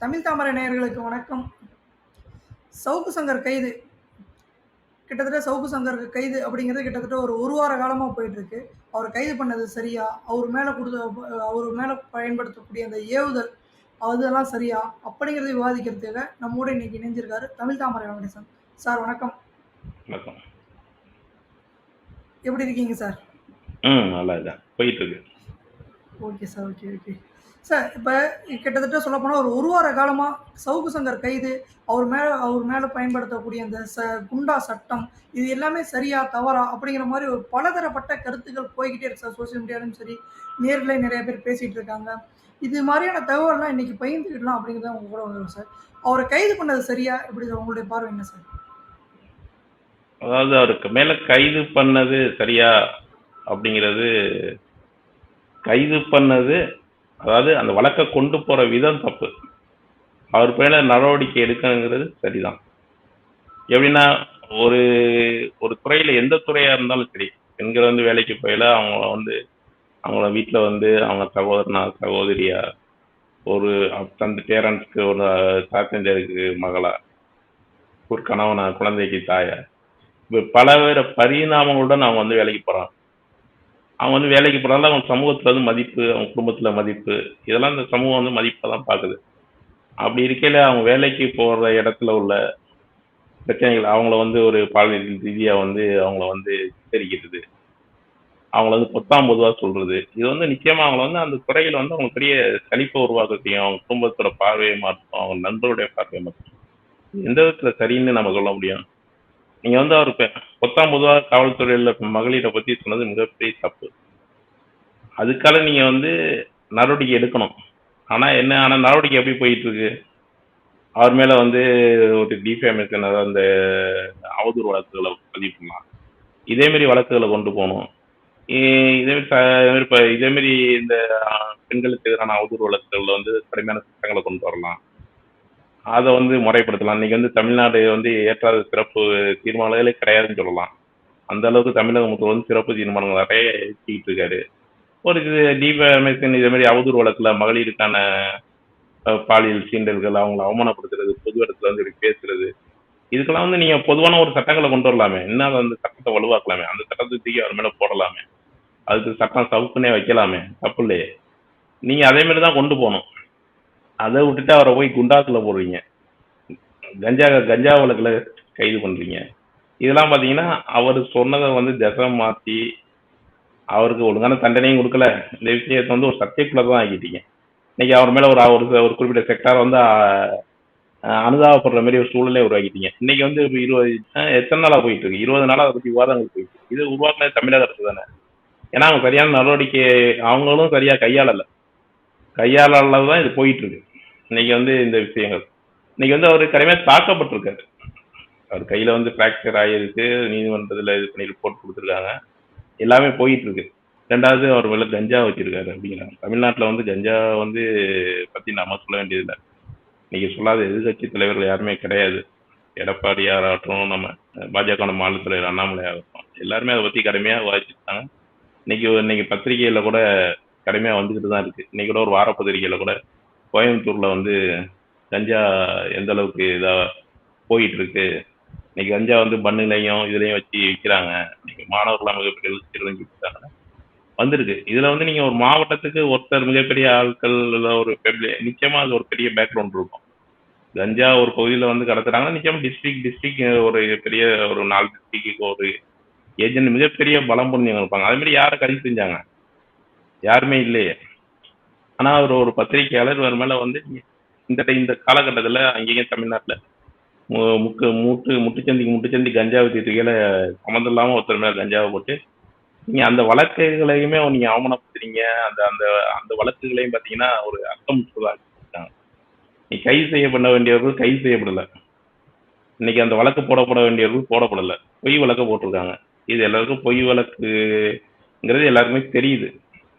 தமிழ் தாமரை நேயர்களுக்கு வணக்கம். சவுக்கு சங்கர் கைது. கிட்டத்தட்ட சவுக்கு சங்கர் கைது அப்படிங்கிறது கிட்டத்தட்ட ஒரு ஒரு வார காலமாக போயிட்டுருக்கு. அவர் கைது பண்ணது சரியா? அவர் மேலே கொடுத்த அவர் மேலே பயன்படுத்தக்கூடிய அந்த ஏவுதல் அதெல்லாம் சரியா? அப்படிங்கிறத விவாதிக்கிறதுக்காக நம்மோட இன்னைக்கு இணைஞ்சிருக்காரு தமிழ் தாமரை வெங்கடேசன். சார் வணக்கம். வணக்கம். எப்படி இருக்கீங்க சார்? ம் நல்லா இருக்கேன். போயிட்டு இருக்கு okay sir okay okay. Sir இப்போ கிட்டத்தட்ட சொல்ல போனால் ஒரு ஒரு வார காலமாக சவுக்கு சங்கர் கைது அவர் மேலே அவர் மேலே பயன்படுத்தக்கூடிய அந்த ச குண்டா சட்டம் இது எல்லாமே சரியா தவறா அப்படிங்கிற மாதிரி ஒரு பலதரப்பட்ட கருத்துக்கள் போய்கிட்டே இருக்கு சார் சோசியல் மீடியாலும் சரி நேரில் நிறைய பேர் பேசிகிட்டு இருக்காங்க. இது மாதிரியான தகவல்லாம் இன்றைக்கி பகிர்ந்துக்கிடலாம் அப்படிங்கிறத உங்க கூட வரும் சார். அவரை கைது பண்ணது சரியா? எப்படி சார் உங்களுடைய பார்வை என்ன சார்? அதாவது அவருக்கு மேலே கைது பண்ணது சரியா அப்படிங்கிறது கைது பண்ணது அதாவது அந்த வழக்கை கொண்டு போகிற விதம் தப்பு. அவர் மேல நடவடிக்கை எடுக்கணுங்கிறது சரிதான். எப்படின்னா ஒரு ஒரு துறையில் எந்த துறையாக இருந்தாலும் சரி பெண்கள் வந்து வேலைக்கு போயில அவங்க வந்து அவங்கள வீட்டில் வந்து அவங்க சகோதரனா சகோதரியா ஒரு தந்த பேரண்ட்ஸ்க்கு ஒரு தாத்தஞ்சருக்கு மகளா ஒரு கணவனா குழந்தைக்கு தாயா இப்ப பலவேறு பரிணாமங்களுடன் அவங்க வந்து வேலைக்கு போறாங்க. அவங்க வந்து வேலைக்கு போனாலும் அவங்க சமூகத்தில் வந்து மதிப்பு அவங்க குடும்பத்தில் மதிப்பு. இதெல்லாம் இந்த சமூகம் வந்து மதிப்பை தான் பார்க்குது அப்படி இருக்கையில் அவங்க வேலைக்கு போகிற இடத்துல உள்ள பிரச்சனைகள் அவங்கள வந்து ஒரு பாலியல் ரீதியாக வந்து அவங்கள வந்து சித்தரிக்கிறது. அவங்கள வந்து பொத்தாம் பொதுவாக சொல்கிறது இது வந்து நிச்சயமாக அவங்கள வந்து அந்த துறையில் வந்து அவங்க பெரிய சலிப்பை உருவாக்க செய்யும் அவங்க குடும்பத்தோட பார்வையை மாற்றும் அவங்க நண்பருடைய பார்வையை மாற்றும். எந்த விதத்தில் சரின்னு நம்ம சொல்ல முடியும்? நீங்க வந்து அவர் பத்தாம் பொத்தாம் பொதுவாக காவல்துறையில மகளிரை பத்தி சொன்னது மிகப்பெரிய தப்பு. அதுக்காக நீங்க வந்து நடவடிக்கை எடுக்கணும். ஆனா என்ன ஆனா நடவடிக்கை எப்படி போயிட்டு இருக்கு அவர் மேல வந்து ஒரு டிஃபேமேஷன் அதாவது அந்த அவதூறு வழக்குகளை பதிவு பண்ணலாம். இதே மாதிரி வழக்குகளை கொண்டு போகணும். இதேமாரி இதே மாதிரி ச- இதே மாதிரி இந்த பெண்களுக்கு எதிரான அவதூறு வழக்குகளில் வந்து கடுமையான சட்டங்களை கொண்டு வரலாம். அதை வந்து முறைப்படுத்தலாம். இன்னைக்கு வந்து தமிழ்நாடு வந்து ஏற்றாத சிறப்பு தீர்மானங்களே கிடையாதுன்னு சொல்லலாம். அந்த அளவுக்கு தமிழக முதல்வர் வந்து சிறப்பு தீர்மானங்கள் நிறைய ஏற்றிக்கிட்டு இருக்காரு. ஒரு டிஃபேமேஷன் இதே மாதிரி அவதூறு வழக்குல மகளிருக்கான பாலியல் சீண்டல்கள் அவங்கள அவமானப்படுத்துறது பொது இடத்துல வந்து இப்படி பேசுறது. இதுக்கெல்லாம் வந்து நீங்க பொதுவான ஒரு சட்டங்களை கொண்டு வரலாமே. என்ன அதை அந்த சட்டத்தை வலுவாக்கலாமே? அந்த சட்டத்தை தூக்கி அவர் மேல போடலாமே. அதுக்கு சட்டம் சவுக்குன்னே வைக்கலாமே? தப்பு இல்லையே. நீங்க அதே மாதிரி தான் கொண்டு போகணும். அதை விட்டுட்டு அவரை போய் குண்டாக்குல போடுறீங்க. கஞ்சா கஞ்சா வழக்கில் கைது பண்றீங்க. இதெல்லாம் பார்த்தீங்கன்னா அவர் சொன்னதை வந்து தசம் மாற்றி அவருக்கு ஒழுங்கான தண்டனையும் கொடுக்கல. இந்த விஷயத்தை வந்து ஒரு சர்ச்சைக்குள்ள தான் ஆக்கிட்டீங்க. இன்னைக்கு அவர் மேலே ஒரு ஒரு ஒரு குறிப்பிட்ட செக்டார் வந்து அனுதாபப்படுற மாதிரி ஒரு சூழலே உருவாக்கிட்டீங்க. இன்னைக்கு வந்து இப்போ இருபது எத்தனை நாளாக போயிட்டு இருக்கு இருபது நாளாக அதை பற்றி விவாதங்கள் போயிட்டு இருக்கு. இது உருவாக்குனது தமிழக அரசு தானே. ஏன்னா அவங்க சரியான நடவடிக்கை அவங்களும் சரியாக கையாளல. கையாளல தான் இது போயிட்டு இருக்கு இன்னைக்கு வந்து இந்த விஷயங்கள். இன்னைக்கு வந்து அவர் கடுமையாக தாக்கப்பட்டிருக்காரு. அவர் கையில வந்து ஃப்ராக்சர் ஆகியிருக்கு நீதிமன்றத்தில் இது பண்ணி ரிப்போர்ட் கொடுத்துருக்காங்க. எல்லாமே போயிட்டு இருக்கு ரெண்டாவது அவர் மேல கஞ்சா வச்சிருக்காரு அப்படிங்கிறாங்க. தமிழ்நாட்டில் வந்து கஞ்சா வந்து பத்தி நாம சொல்ல வேண்டியதில்லை. இன்னைக்கு சொல்லாத எதிர்கட்சி தலைவர்கள் யாருமே கிடையாது. எடப்பாடியாராகட்டும் நம்ம பாஜக மாநில தலைவர் அண்ணாமலை ஆகட்டும் எல்லாருமே அதை பத்தி கடுமையாக விவாதிச்சிருக்காங்க. இன்னைக்கு இன்னைக்கு பத்திரிகையில கூட கடுமையாக வந்துகிட்டு தான் இருக்கு. இன்னைக்கு கூட ஒரு வார பத்திரிகையில கூட கோயம்புத்தூரில் வந்து கஞ்சா எந்த அளவுக்கு இதாக போயிட்டுருக்கு. இன்னைக்கு கஞ்சா வந்து பண்ணுலையும் இதுலையும் வச்சு விற்கிறாங்க இன்னைக்கு மாணவர்களாம் மிகப்பெரிய தெரிஞ்சு விற்கிறாங்க வந்திருக்கு. இதில் வந்து நீங்கள் ஒரு மாவட்டத்துக்கு ஒருத்தர் மிகப்பெரிய ஆட்கள் இல்லை ஒரு பெரிய நிச்சயமா அது ஒரு பெரிய பேக்ரவுண்ட் இருக்கும். கஞ்சா ஒரு பகுதியில் வந்து கடத்துறாங்கன்னா நிச்சயமாக டிஸ்ட்ரிக்ட் டிஸ்ட்ரிக்ட் ஒரு பெரிய ஒரு நாலு டிஸ்ட்ரிக்கு ஒரு ஏஜென்ட் மிகப்பெரிய பலம் புரிஞ்சவங்க இருப்பாங்க. அதே மாதிரி யாரை கைது செஞ்சாங்க? யாருமே இல்லையே. ஆனா அவர் ஒரு பத்திரிகையாளர் அவர் மேல வந்து இந்த இந்த காலகட்டத்துல அங்கேயும் தமிழ்நாட்டுல முக்கு மூட்டு முட்டுச்சந்திக்கு முட்டுச்சந்தி கஞ்சா வித்துட்டுக்கையில சம்மந்தம் இல்லாம ஒருத்தர் மேல கஞ்சாவை போட்டு நீங்க அந்த வழக்குகளையுமே நீங்க அவமானப்படுத்துறீங்க. அந்த அந்த அந்த வழக்குகளையும் பாத்தீங்கன்னா ஒரு அர்த்தம் இருக்காங்க நீ கைது செய்யப்பட வேண்டியவர்கள் கைது செய்யப்படல. இன்னைக்கு அந்த வழக்கு போடப்பட வேண்டியவர்கள் போடப்படல. பொய் வழக்கு போட்டிருக்காங்க. இது எல்லாருக்கும் பொய் வழக்குங்கிறது எல்லாருக்குமே தெரியுது.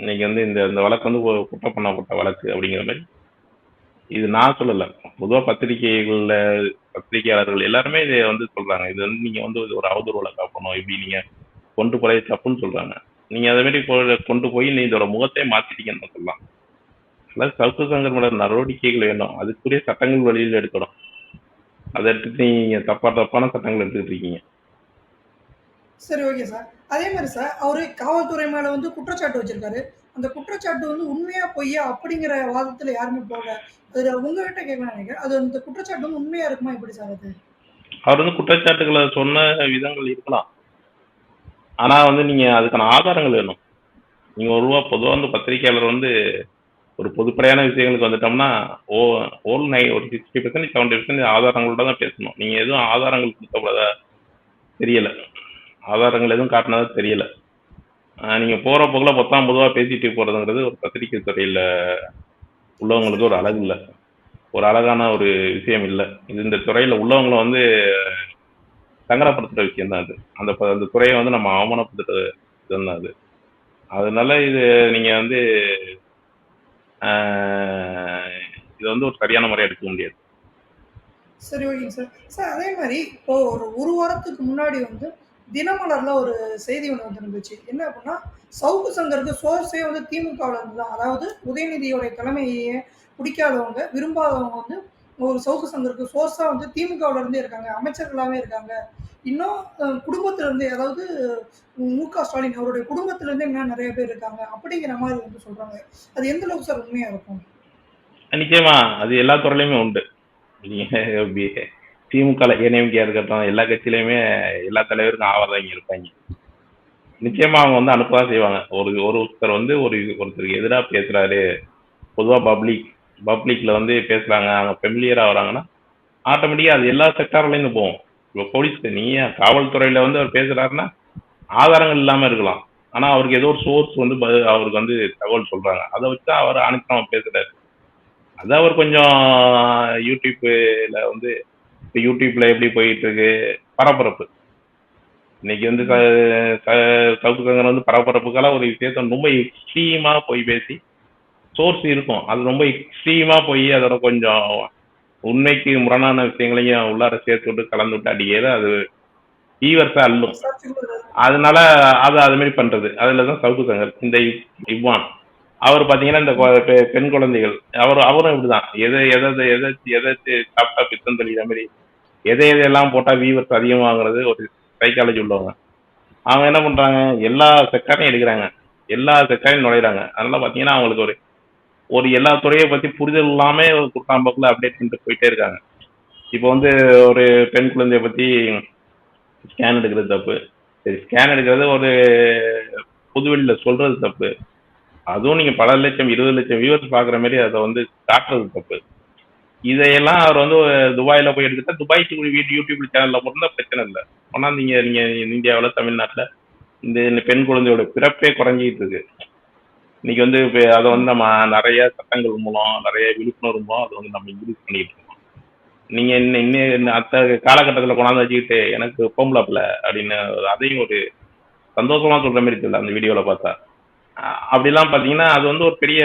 இன்னைக்கு வந்து இந்த இந்த வழக்கு வந்து ஒரு குற்றம் பண்ணப்பட்ட வழக்கு அப்படிங்கிற மாதிரி இது நான் சொல்லலை. பொதுவாக பத்திரிகைகளில் பத்திரிகையாளர்கள் எல்லாருமே இதை வந்து சொல்றாங்க. இது வந்து நீங்க வந்து ஒரு அவதூறு வழக்கு பண்ணணும் இப்படி நீங்க கொண்டு போறது தப்புன்னு சொல்றாங்க. நீங்க அதே மாதிரி கொ- கொண்டு போய் நீ இதோட முகத்தை மாத்திட்டீங்கன்னு சொல்லலாம். அதாவது சவுக்கு சங்கர் நடவடிக்கைகள் வேணும். அதுக்குரிய சட்டங்கள் வழியில் எடுக்கணும். அதை எடுத்துட்டு நீங்க தப்பா தப்பான சட்டங்கள் எடுத்துக்கிட்டு இருக்கீங்க. சரி ஓகே சார் அதே மாதிரி சார் அவர் காவல்துறை மேலே வந்து குற்றச்சாட்டு வச்சிருக்காரு. அந்த குற்றச்சாட்டு வந்து உண்மையா பொய்யா அப்படிங்கிற வாதத்தில் யாருமே போகல அது உங்ககிட்ட கேட்கலாம் நினைக்கிறேன். அது அந்த குற்றச்சாட்டு வந்து உண்மையா இருக்குமா? எப்படி சார் அது? அவர் வந்து குற்றச்சாட்டுகளை சொன்ன விதங்கள் இருக்கலாம். ஆனால் வந்து நீங்கள் அதுக்கான ஆதாரங்கள் வேணும். நீங்கள் ஒரு ரூபா பொதுவாக வந்து பத்திரிகையாளர் வந்து ஒரு பொதுப்படையான விஷயங்களுக்கு வந்துட்டோம்னா ஓ ஓல் நை ஒரு சிக்ஸ்டி பர்சன்ட் செவன்டி பர்சன்ட் ஆதாரங்களோட தான் பேசணும். நீங்கள் எதுவும் ஆதாரங்கள் கொடுத்தப்படாத தெரியலை. ஆதாரங்கள் எதுவும் காட்டினதா தெரியல. நீங்கள் போகிற போற பத்தாம் பொதுவாக பேசிட்டு போகிறதுங்கிறது ஒரு பத்திரிகை துறையில் உள்ளவங்களுக்கு ஒரு அழகு இல்லை. ஒரு அழகான ஒரு விஷயம் இல்லை. இது இந்த துறையில் உள்ளவங்களை வந்து சங்கடப்படுத்துகிற விஷயம் தான் அது. அந்த ப- அந்த துறையை வந்து நம்ம அவமானப்படுத்துகிற விஷயம் தான் அது. அதனால இது நீங்கள் வந்து இது வந்து ஒரு சரியான முறையை எடுக்க முடியாது. சரி ஓகேங்க சார். சார் அதே மாதிரி இப்போ ஒரு ஒரு வாரத்துக்கு முன்னாடி வந்து தினமலர்ல ஒரு செய்தி ஒன்று வந்துருந்துச்சு. என்ன அப்படின்னா சவுக்கு சங்கருக்கு சோர்ஸே வந்து திமுகவில் இருந்து தான் அதாவது உதயநிதியோடைய தலைமையை பிடிக்காதவங்க விரும்பாதவங்க வந்து ஒரு சவுக்கு சங்கருக்கு சோர்ஸாக வந்து திமுகவில் இருந்தே இருக்காங்க. அமைச்சர்களாகவே இருக்காங்க. இன்னும் குடும்பத்திலேருந்து அதாவது மு க ஸ்டாலின் அவருடைய குடும்பத்திலேருந்து இன்னும் நிறைய பேர் இருக்காங்க. அப்படிங்கிற மாதிரி வந்து சொல்றாங்க. அது எந்த அளவுக்கு சார் உண்மையா இருக்கும்? நிச்சயமா அது எல்லா துறையிலுமே உண்டு. திமுக ஏடிஎம்கே இருக்கட்டும் எல்லா கட்சியிலுமே எல்லா தலைவருக்கும் ஆவறவங்க இருப்பாங்க நிச்சயமா அவங்க வந்து அனுப்பதான் செய்வாங்க. ஒரு ஒருத்தர் வந்து ஒரு ஒருத்தருக்கு எதிராக பேசுறாரு. பொதுவா பப்ளிக் பப்ளிக்ல வந்து பேசுறாங்க. அவங்க ஃபெமிலியரா வராங்கன்னா ஆட்டோமேட்டிக்கா அது எல்லா செக்டார்லேருந்து போகும். இப்போ போலீஸ் நீ காவல்துறையில வந்து அவர் பேசுறாருன்னா ஆதாரங்கள் இல்லாம இருக்கலாம். ஆனா அவருக்கு ஏதோ ஒரு சோர்ஸ் வந்து ப- அவருக்கு வந்து தகவல் சொல்றாங்க. அதை வச்சு அவர் அனுப்பினவன் பேசுறாரு. அது அவர் கொஞ்சம் யூடியூப்ல வந்து இப்போ யூடியூப்ல எப்படி போயிட்டு இருக்கு பரபரப்பு. இன்னைக்கு வந்து சவுக்கு சங்கர் வந்து பரபரப்புக்கெல்லாம் ஒரு விஷயத்த ரொம்ப எக்ஸ்ட்ரீமா போய் பேசி சோர்ஸ் இருக்கும். அது ரொம்ப எக்ஸ்ட்ரீமா போய் அதோட கொஞ்சம் உண்மைக்கு முரணான விஷயங்களையும் உள்ளார சேர்த்து விட்டு கலந்து விட்டு அடிக்கிறது அது ஈவர்ஸா அல்லும் அதனால அது அது மாதிரி பண்றது. அதுல தான் சவுக்கு சங்கர் இந்த இவ்வான். அவர் பாத்தீங்கன்னா இந்த பெ- பெண் குழந்தைகள். அவர் அவரும் இப்படிதான். எதை எதை எதை எதை சாப்பிட்டா பித்தம் தெளிகிற மாதிரி எதை எதையெல்லாம் போட்டால் வியூவர்ஸ் அதிகமாகிறது ஒரு சைக்காலஜி உள்ளவங்க. அவங்க என்ன பண்ணுறாங்க எல்லா செக்டாரையும் எடுக்கிறாங்க. எல்லா செக்டாரையும் நுழையிறாங்க. அதனால பார்த்தீங்கன்னா அவங்களுக்கு ஒரு ஒரு எல்லா துறையை பற்றி புரிதல் இல்லாமல் ஒரு அப்டேட் பண்ணிட்டு போயிட்டே இருக்காங்க. இப்போ வந்து ஒரு பெண் குழந்தைய பற்றி ஸ்கேன் எடுக்கிறது தப்பு. சரி ஸ்கேன் எடுக்கிறது ஒரு புதுவெளியில் சொல்கிறது தப்பு. அதுவும் நீங்கள் பல லட்சம் இருபது லட்சம் வியூவர்ஸ் பார்க்குற மாதிரி அதை வந்து காட்டுறது தப்பு. இதையெல்லாம் அவர் வந்து துபாயில போய் எடுத்துட்டா துபாய் வீட்டு யூடியூப் சேனல்ல போட்டா பிரச்சனை இல்லை. ஆனா நீங்க நீங்க இந்தியாவில் தமிழ்நாட்டுல இந்த இந்த பெண் குழந்தையோட பிறப்பே குறைஞ்சிட்டு இருக்கு. இன்னைக்கு வந்து இப்ப அதை வந்து நம்ம நிறைய சட்டங்கள் மூலம் நிறைய விழிப்புணர்வு மூலம் அதை வந்து நம்ம இன்க்ரீஸ் பண்ணிட்டு இருக்கோம். நீங்க இன்னும் இன்னும் அத்த காலகட்டத்தில் கொண்டாந்து வச்சுக்கிட்டு எனக்கு பொம்பளப்பில் அப்படின்னு அதையும் ஒரு சந்தோஷமா சொல்ற மாதிரி தெரியல அந்த வீடியோல பார்த்தா. அப்படிலாம் பாத்தீங்கன்னா அது வந்து ஒரு பெரிய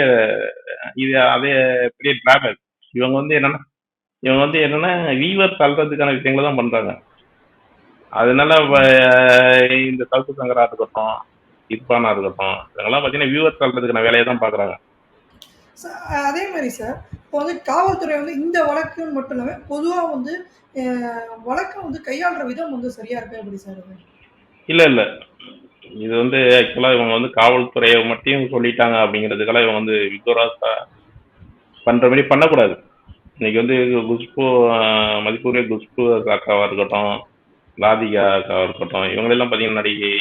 இது அதே பெரிய டிராபேக் இவங்க வந்து என்னன்னா இவங்க வந்து என்னன்னா வீவர் தள்ளுறதுக்கான விஷயங்களை தான் பண்றாங்க. அதனால இந்த சவுக்கு சங்கரா இருக்கட்டும் இர்பானா இருக்கட்டும் இவங்கெல்லாம் பாத்தீங்கன்னா வியூவர் தள்ளுறதுக்கான வேலையை தான் பாக்குறாங்க. சார், அதே மாதிரி சார் இப்போ வந்து காவல்துறை வந்து இந்த வழக்குன்னு மட்டும் இல்லாமல் பொதுவாக வந்து வழக்கை வந்து கையாளுற விதம் வந்து சரியா இருக்கா எப்படி சார் இல்ல இல்ல. இது வந்து ஆக்சுவலா இவங்க வந்து காவல்துறையை மட்டும் சொல்லிட்டாங்க அப்படிங்கிறதுக்கெல்லாம் இவங்க வந்து விகோராஸா பண்ற மாதிரி பண்ணக்கூடாது. இன்னைக்கு வந்து குஷ்பு மதிப்புரிய குஷ்பு அக்காவாக இருக்கட்டும் ராதிகா அக்காவாக இருக்கட்டும் இவங்களெல்லாம் பார்த்தீங்கன்னா நடிகை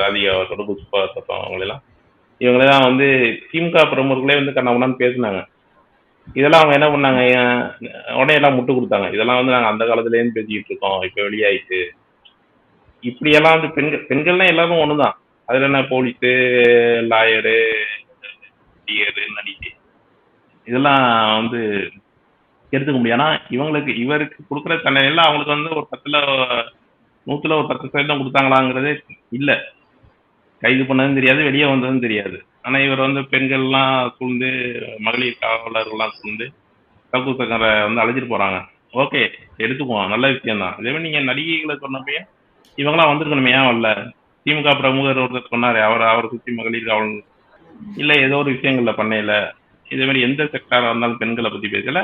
ராதிகாவாக இருக்கட்டும் குஷ்பா இருக்கட்டும் அவங்களெல்லாம். இவங்களெல்லாம் வந்து திமுக பிரமுகர்களே வந்து கண்ணாமண்ணான்னு பேசினாங்க. இதெல்லாம் அவங்க என்ன பண்ணாங்க? ஏன், உடனே எல்லாம் முட்டு கொடுத்தாங்க. இதெல்லாம் வந்து நாங்கள் அந்த காலத்துலேருந்து பேசிக்கிட்டு இருக்கோம். இப்போ வெளியாயிட்டு. இப்படியெல்லாம் வந்து பெண்கள் பெண்கள்லாம் எல்லாரும் தான் அதில் என்ன போலீஸு லாயரு நடிகர் நடிகை. இதெல்லாம் வந்து எடுத்துக்க முடியும். ஏன்னா இவங்களுக்கு இவருக்கு கொடுக்குற தண்டனையில அவங்களுக்கு வந்து ஒரு பத்துல நூத்துல ஒரு பத்து சதவீதம் கொடுத்தாங்களாங்கிறதே இல்ல. கைது பண்ணதும் தெரியாது வெளியே வந்ததும் தெரியாது. ஆனா இவர் வந்து பெண்கள்லாம் சூழ்ந்து மகளிர் காவலர்கள்லாம் சூழ்ந்து தப்பு சக்கரை வந்து அழைச்சிட்டு போறாங்க. ஓகே எடுத்துக்குவோம். நல்ல விஷயம் தான் இதே மாதிரி நீங்க நடிகைகளை சொன்னப்பயே இவங்களாம் வந்திருக்கணுமே ஏன் வரல? திமுக பிரமுகர் ஒருத்தர் சொன்னாரு அவர் அவரை சுத்தி மகளிர் காவல் இல்ல ஏதோ ஒரு விஷயங்கள்ல பண்ணையில. இதே மாதிரி எந்த செக்டாரா இருந்தாலும் பெண்களை பத்தி பேசல.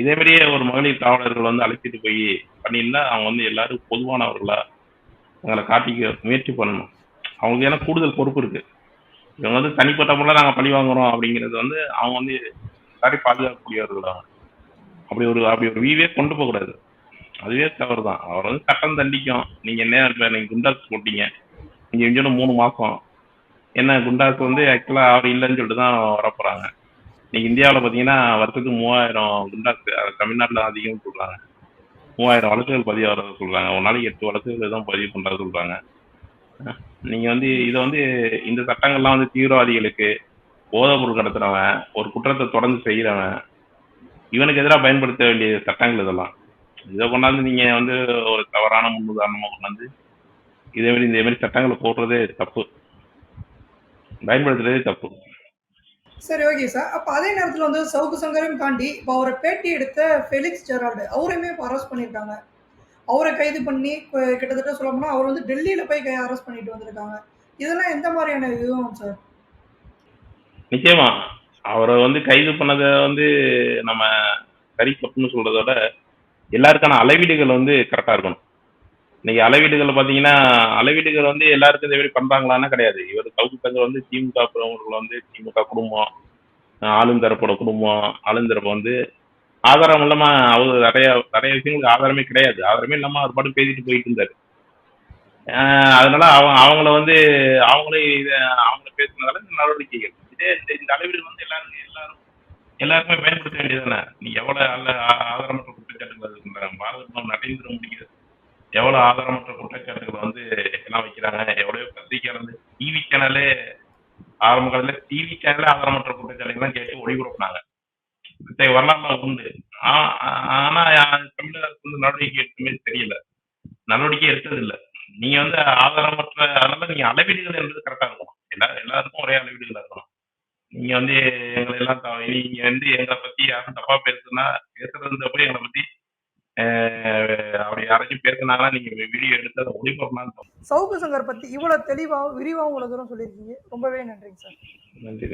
இதே மாதிரியே ஒரு மகளிர் காவலர்கள் வந்து அழைச்சிட்டு போய் பண்ணியிருந்தா அவங்க வந்து எல்லாரும் பொதுவானவர்களா எங்களை காட்டிக்க முயற்சி பண்ணணும். அவங்களுக்கு ஏன்னா கூடுதல் பொறுப்பு இருக்கு. இவங்க வந்து தனிப்பட்ட முறையில் நாங்கள் பழி வாங்குறோம் அப்படிங்கிறது வந்து அவங்க வந்து சாரி பாதுகாக்கக்கூடியவர்கள் அவங்க அப்படி ஒரு அப்படி ஒரு வீவே கொண்டு போகக்கூடாது அதுவே தவறு தான் அவர் வந்து சட்டம் தண்டிக்கும். நீங்க என்ன இப்போ குண்டாஸ் போட்டீங்க. நீங்க இன்னும் மூணு மாசம். என்ன குண்டாஸ் வந்து ஆக்சுவலா அவர் இல்லைன்னு சொல்லிட்டு தான் வரப்போறாங்க. இன்னைக்கு இந்தியாவில் பார்த்தீங்கன்னா வருஷத்துக்கு மூவாயிரம் குண்டாஸ் தமிழ்நாட்டில் தான் சொல்கிறாங்க மூவாயிரம் வழக்குகள் பதிவு வர சொல்கிறாங்க ஒரு நாளைக்கு எட்டு வழக்குகள் தான் பதிவு பண்ணுறது சொல்கிறாங்க நீங்கள் வந்து இதை வந்து இந்த சட்டங்கள்லாம் வந்து தீவிரவாதிகளுக்கு போதைப்பொருள் கடத்துறவன் ஒரு குற்றத்தை தொடர்ந்து செய்கிறவன் இவனுக்கு எதிராக பயன்படுத்த வேண்டிய சட்டங்கள் இதெல்லாம். இதை கொண்டாந்து நீங்கள் வந்து ஒரு தவறான முன்னுதாரணமாக கொண்டாந்து இதேமாரி மாதிரி இந்த மாதிரி சட்டங்களை போடுறதே தப்பு. பயன்படுத்துறதே தப்பு. சரி ஓகே சார் அப்போ அதே நேரத்தில் வந்து சவுக்கு சங்கரையும் தாண்டி இப்போ அவரை பேட்டி எடுத்த ஃபெலிக்ஸ் ஜெரால்டு அவரையுமே இப்போ அரெஸ்ட் பண்ணியிருக்காங்க அவரை கைது பண்ணி கிட்டத்தட்ட சொல்ல போனால் அவர் வந்து டெல்லியில் போய் அரெஸ்ட் பண்ணிட்டு வந்திருக்காங்க. இதெல்லாம் எந்த மாதிரியான விவரம் சார் நிச்சயமா. அவரை வந்து கைது பண்ணதை வந்து நம்ம சரி தப்புன்னு சொல்றதோட விட எல்லாருக்கான அளவீடுகள் வந்து கரெக்டாக இருக்கணும். இன்னைக்கு அளவீடுகள் பாத்தீங்கன்னா அளவீடுகள் வந்து எல்லாருக்கும் இந்த மாதிரி பண்றாங்களான்னா கிடையாது. இவர் சவுக்கு வந்து திமுக பிரமுகர்கள் வந்து திமுக குடும்பம் ஆளுந்தரப்போட குடும்பம் ஆளுந்தரப்பு வந்து ஆதாரம் இல்லாம அவர் நிறைய நிறைய விஷயங்களுக்கு ஆதாரமே கிடையாது. ஆதாரமே இல்லாம அவர் பாட்டு பேசிட்டு போயிட்டு இருந்தாரு. அதனால அவங்க அவங்கள வந்து அவங்களே இதை அவங்க பேசுனதால இந்த நடவடிக்கைகள். இதே இந்த அளவீடு வந்து எல்லாரும் எல்லாரும் எல்லாருக்குமே பயன்படுத்த வேண்டியதுதானே? நீ எவ்வளவு அல்ல ஆதாரமற்ற குற்றச்சாட்டுகள் பாரத நடைபெற முடியுது எவ்வளவு ஆதாரமற்ற குற்றச்சாட்டுகளை வந்து எல்லாம் வைக்கிறாங்க? எவ்வளவு பத்திரிக்கை வந்து டிவி சேனலே ஆரம்ப காலத்துல டிவி சேனலே ஆதாரமற்ற குற்றச்சாட்டுகள்லாம் கேட்டு ஒளிபரப்புனாங்க. இத்தகைய வரலாறுலாம் உண்டு. ஆ- ஆனா தமிழக அரசு வந்து நடவடிக்கை எடுக்குமே தெரியல. நடவடிக்கை எடுத்தது இல்ல நீங்க வந்து ஆதாரமற்ற அதனால நீங்க அளவீடுகள் என்பது கரெக்டா இருக்கணும். எல்லா எல்லாருக்கும் ஒரே அளவீடுகளா இருக்கணும். நீங்க வந்து எங்களை எல்லாம் த- நீங்க வந்து எங்களை பத்தி யாரும் தப்பா பேசுனா பேசுறது தப்பு எங்களை பத்தி அப்படி யாராச்சும் பேசுனாங்கன்னா நீங்க வீடியோ எடுத்து அதை ஒளிபரப்பலாம்னு தோணும். சவுக்கு சங்கர் பற்றி இவ்வளோ தெளிவாகவும் விரிவாகவும் தூரம் சொல்லியிருக்கீங்க. ரொம்பவே நன்றிங்க சார். நன்றி.